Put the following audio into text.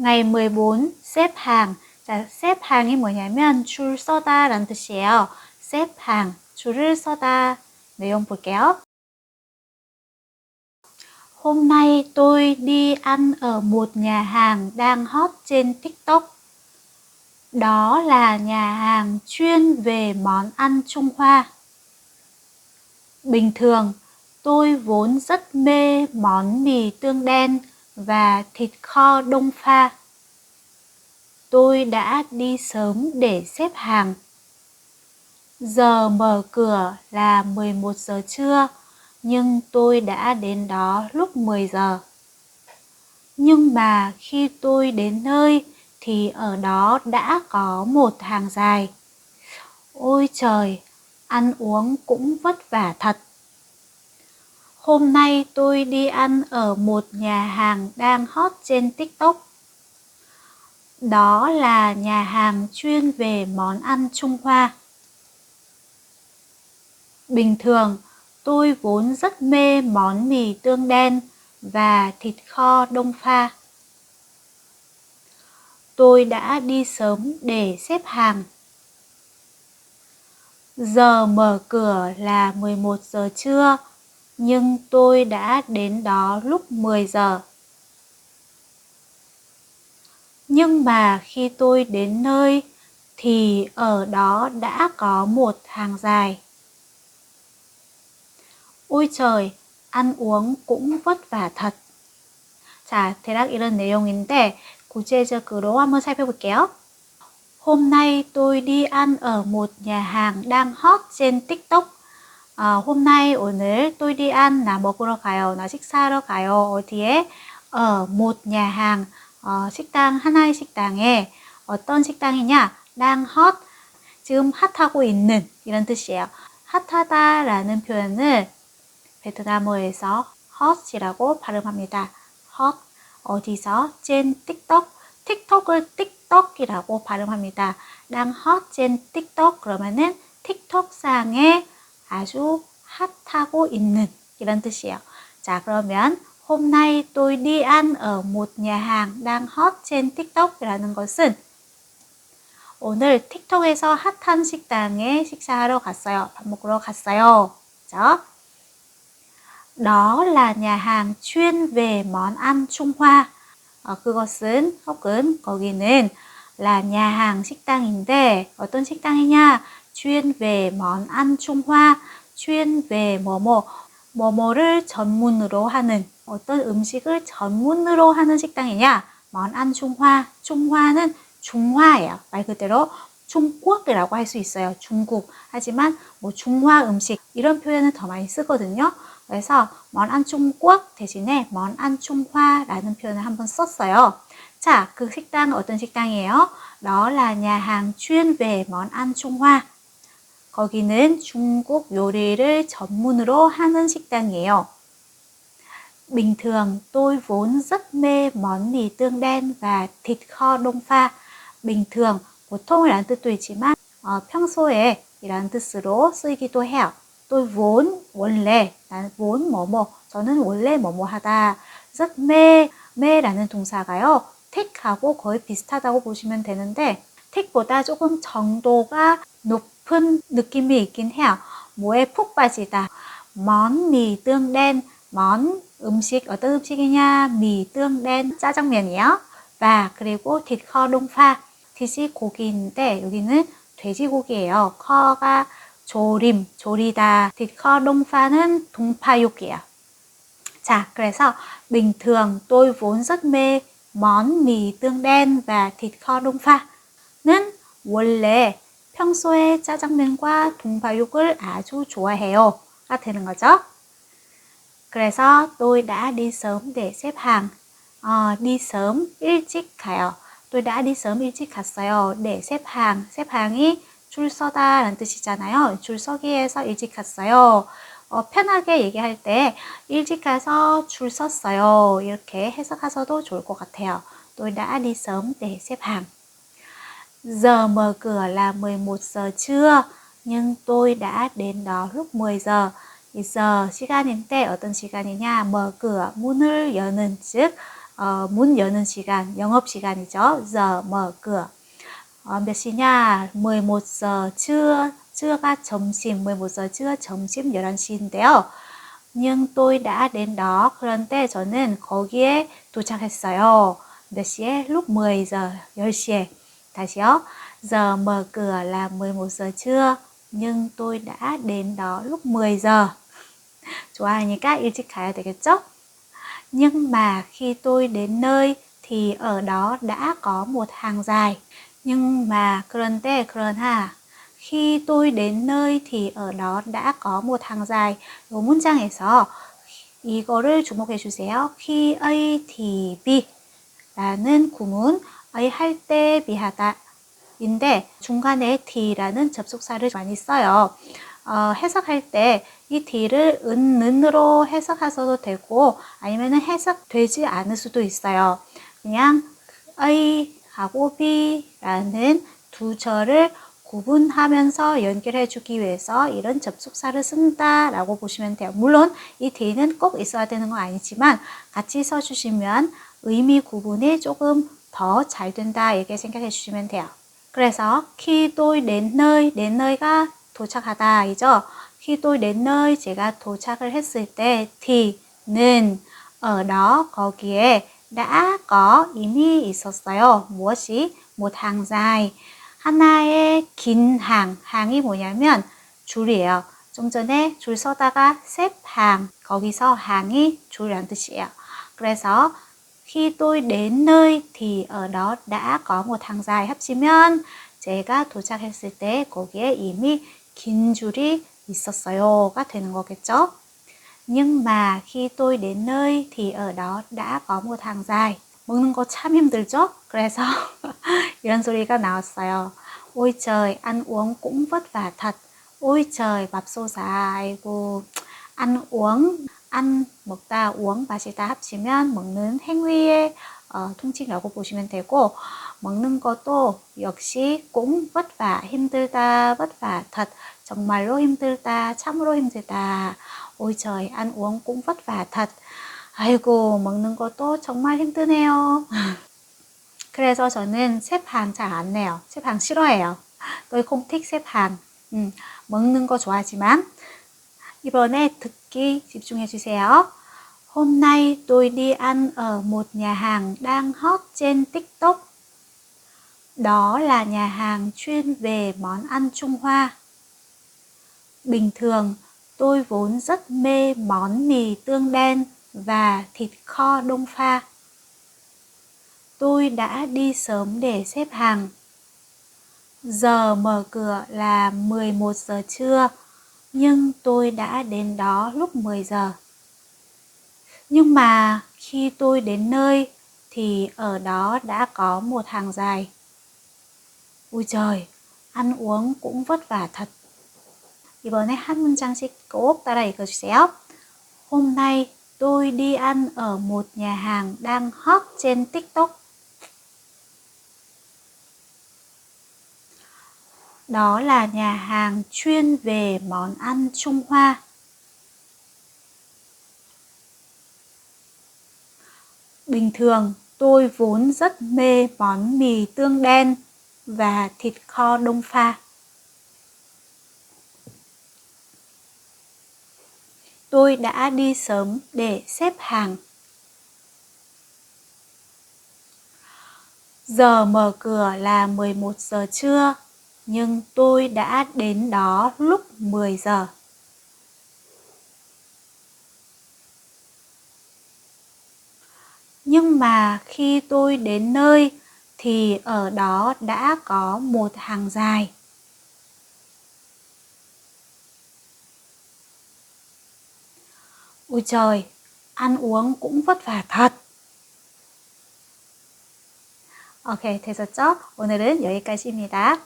ngày 14 xếp hàng. 자, xếp hàng 이 뭐냐면 줄 서다 라는 뜻이에요. xếp hàng, 줄을 서다. 내용 볼게요. Hôm nay tôi đi ăn ở một nhà hàng đang hot trên TikTok. Đó là nhà hàng chuyên về món ăn Trung Hoa. Bình thường, tôi vốn rất mê món mì tương đen và thịt kho đông pha. Tôi đã đi sớm để xếp hàng. Giờ mở cửa là 11 giờ trưa, nhưng tôi đã đến đó lúc 10 giờ. Nhưng mà khi tôi đến nơi thì ở đó đã có một hàng dài. Ôi trời, ăn uống cũng vất vả thật. Hôm nay tôi đi ăn ở một nhà hàng đang hot trên TikTok. Đó là nhà hàng chuyên về món ăn Trung Hoa. Bình thường, tôi vốn rất mê món mì tương đen và thịt kho đông pha. Tôi đã đi sớm để xếp hàng. Giờ mở cửa là 11 giờ trưa, nhưng tôi đã đến đó lúc 10 giờ. Nhưng mà khi tôi đến nơi thì ở đó đã có một hàng dài. Ôi trời, ăn uống cũng vất vả thật. 자, 대략 이런 내용인데 구체적으로 한번 살펴볼게요. Hôm nay tôi đi ăn ở một nhà hàng đang hot trên TikTok. 아, nay 오늘 tôi đi 먹으러 가요. 나 식사하러 가요. 어디에? ở một 어, 식당 하나의 식당에 어떤 식당이냐? hot 지금 핫하고 있는 이런 뜻이에요. 핫하다라는 표현을 베트남어에서 hot이라고 발음합니다. hot 어디서? trên TikTok 틱톡을 틱톡이라고 발음합니다. đang hot trên TikTok 그러면은 틱톡상에 아주 핫하고 있는 이런 뜻이에요. 자 그러면 hôm nay tôi đi ăn ở một nhà hàng đang hot trên TikTok이라는 것은 오늘 틱톡에서 핫한 식당에 식사하러 갔어요. 밥 먹으러 갔어요. 그죠? Đó là nhà hàng chuyên về món ăn Trung Hoa. 어, 그것은 혹은 거기는 là nhà hàng 식당인데 어떤 식당이냐? Chuyên về món ăn Trung Hoa. chuyên về 뭐뭐 뭐뭐를 전문으로 하는 어떤 음식을 전문으로 하는 식당이냐? Trung Hoa. 중화는 중화예요. 말 그대로 중국이라고 할 수 있어요. 중국. 하지만 뭐 중화 음식 이런 표현은 더 많이 쓰거든요. 그래서 먼안 중국 대신에 먼안 중화라는 표현을 한번 썼어요. 자, 그 식당은 어떤 식당이에요? món ăn Trung Hoa. 거기는 중국 요리를 전문으로 하는 식당이에요. Bình thường tôi vốn rất mê món mì tương đen và thịt kho đông pha. bình thường 보통이라는 뜻도 있지만 어, 평소에 이라는 뜻으로 쓰이기도 해요. tôi vốn 원래 나는 vốn 뭐뭐 저는 원래 뭐뭐 하다 rất mê 매라는 동사가요 택하고 거의 비슷하다고 보시면 되는데 택보다 조금 정도가 높 은 느낌이 있긴 해요 뭐에 푹 빠지다 tương đen món 음식 어떤 음식이냐 tương đen 짜장면이요 và 그리고 pha thịt이 고기인데 여기는 돼지고기예요 커가 조림, 조리다, pha는 동파육이에요. 자, 그래서 tương đen và thịt kho đông pha는 원래 평소에 짜장면과 동파육을 아주 좋아해요. 가 되는 거죠. 그래서 tôi đã đi sớm để xếp hàng. 어, đi sớm, 일찍 가요. tôi đã đi sớm 일찍 갔어요. để xếp hàng. xếp hàng 줄 서다 라는 뜻이잖아요. 줄 서기에서 일찍 갔어요. 어, 편하게 얘기할 때 일찍 가서 줄 섰어요. 이렇게 해석하셔도 좋을 것 같아요. Tôi đã đi sớm để xếp hàng. Giờ mở cửa là 11 giờ trưa, nhưng tôi đã đến đó lúc 10 giờ. 이 giờ 시간인데 어떤 시간이냐? cửa 문을 여는 즉 어, 문 여는 시간, 영업 시간이죠. cửa. 어, 몇 시냐? 11giờ trưa. trưa 가 점심, 11giờ trưa 점심 11시인데요. nhưng tôi đã đến đó. 그런데 저는 거기에 도착했어요. 몇 시에? lúc 10 giờ, 10시에. 다시요. giờ mở cửa là 11 giờ trưa. nhưng tôi đã đến đó lúc 10 giờ. 좋아하니까 일찍 가야 되겠죠? Nhưng mà khi tôi đến nơi thì ở đó đã có một hàng dài. Nhưng mà 그런데 그러나 khi tôi đến nơi thì ở đó đã có một hàng dài. 이 문장에서 이거를 주목해 주세요. khi A thì B 라는 구문 A 할때 비하다 인데 중간에 D라는 접속사를 많이 써요. 어, 해석할 때 이 D를 은, 는으로 해석하셔도 되고 아니면 해석되지 않을 수도 있어요. 그냥 A하고 B라는 두 절을 구분하면서 연결해 주기 위해서 이런 접속사를 쓴다라고 보시면 돼요. 물론 이 D는 꼭 있어야 되는 건 아니지만 같이 써 주시면 의미 구분이 조금 더 잘 된다 이렇게 생각해 주시면 돼요. 그래서 nơi, đến nơi,가 도착하다이죠. đến nơi 제가 도착을 했을 때 ở đó 거기에 có 이미 있었어요. 무엇이? một. 하나의 긴 항, 항이 뭐냐면 줄이에요. 좀 전에 줄 서다가 hàng, 거기서 항이 줄이란 뜻이에요. 그래서 khi tôi đến nơi thì ở đó đã có một hàng dài 합치면 제가 도착했을 때 거기에 이미 긴 줄이 있었어요가 되는 거겠죠. Nhưng mà khi tôi đến nơi thì ở đó đã có một hàng dài. 먹는 거 참 힘들죠? 그래서 이런 소리가 나왔어요. Ôi trời, ăn uống cũng vất vả thật. Ôi trời, 밥소사. 아이고, ăn uống, ăn, 먹다, uống, 마시다 합치면 먹는 행위의 어, 통칭이라고 보시면 되고, 먹는 것도 역시 cũng vất 힘들다, vất. 정말로 힘들다, 참으로 힘들다. Uống cũng vất vả thật. 아이고, 먹는 것도 정말 힘드네요. 그래서 저는 세판 잘안 내요. 세판 싫어해요. thích xếp hàng. 음, 먹는 거 좋아하지만 이번에 듣 기 집중해 주세요. Hôm nay tôi đi ăn ở một nhà hàng đang hot trên TikTok. Đó là nhà hàng chuyên về món ăn Trung Hoa. Bình thường, tôi vốn rất mê món mì tương đen và thịt kho đông pha. Tôi đã đi sớm để xếp hàng. Giờ mở cửa là 11 giờ trưa, nhưng tôi đã đến đó lúc 10 giờ. Nhưng mà khi tôi đến nơi thì ở đó đã có một hàng dài. Ui trời, ăn uống cũng vất vả thật. 이번에 한 문장씩 꼭 따라 읽어주세요. Hôm nay tôi đi ăn ở một nhà hàng đang hot trên TikTok. Đó là nhà hàng chuyên về món ăn Trung Hoa. Bình thường, tôi vốn rất mê món mì tương đen và thịt kho đông pha. Tôi đã đi sớm để xếp hàng. Giờ mở cửa là 11 giờ trưa, nhưng tôi đã đến đó lúc 10 giờ. Nhưng mà khi tôi đến nơi thì ở đó đã có một hàng dài. Ôi trời, ăn uống cũng vất vả thật. 오케이, 됐었죠? 오늘은 여기까지입니다.